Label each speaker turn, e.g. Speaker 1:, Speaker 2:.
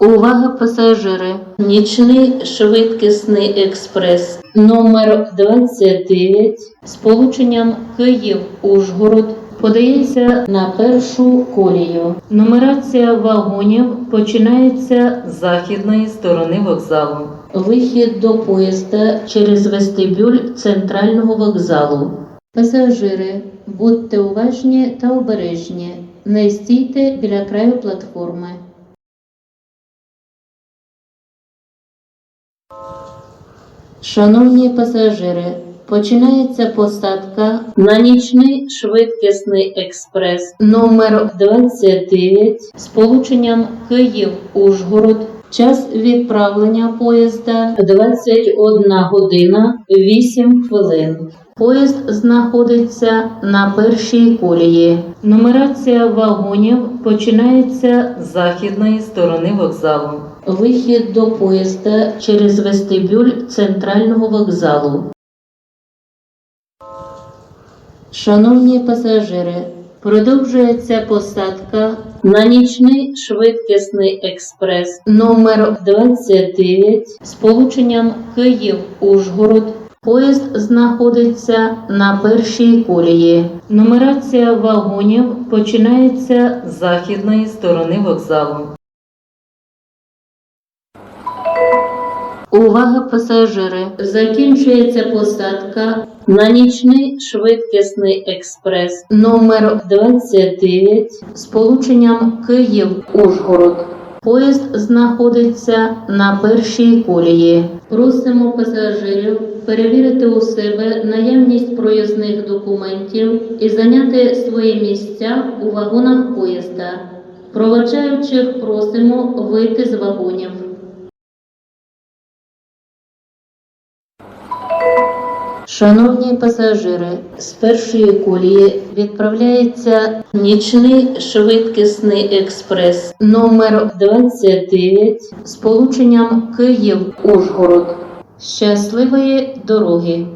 Speaker 1: Увага пасажири! Нічний швидкісний експрес номер 29 з полученням Київ-Ужгород подається на першу колію. Нумерація вагонів починається з західної сторони вокзалу. Вихід до поїзда через вестибюль центрального вокзалу. Пасажири, будьте уважні та обережні. Не стійте біля краю платформи. Шановні пасажири, починається посадка на нічний швидкісний експрес номер 29 з полученням Київ-Ужгород. Час відправлення поїзда 21 година 8 хвилин. Поїзд знаходиться на першій колії. Нумерація вагонів починається з західної сторони вокзалу. Вихід до поїзда через вестибюль центрального вокзалу. Шановні пасажири, продовжується посадка на нічний швидкісний експрес номер 29 з полученням Київ-Ужгород. Поїзд знаходиться на першій колії. Нумерація вагонів починається з західної сторони вокзалу. Увага пасажири! Закінчується посадка на нічний швидкісний експрес номер 29 з полученням Київ-Ужгород. Поїзд знаходиться на першій колії. Просимо пасажирів перевірити у себе наявність проїзних документів і зайняти свої місця у вагонах поїзда. Проводжаючих просимо вийти з вагонів. Шановні пасажири, з першої колії відправляється нічний швидкісний експрес номер 29 з полученням Київ-Ужгород. Щасливої дороги!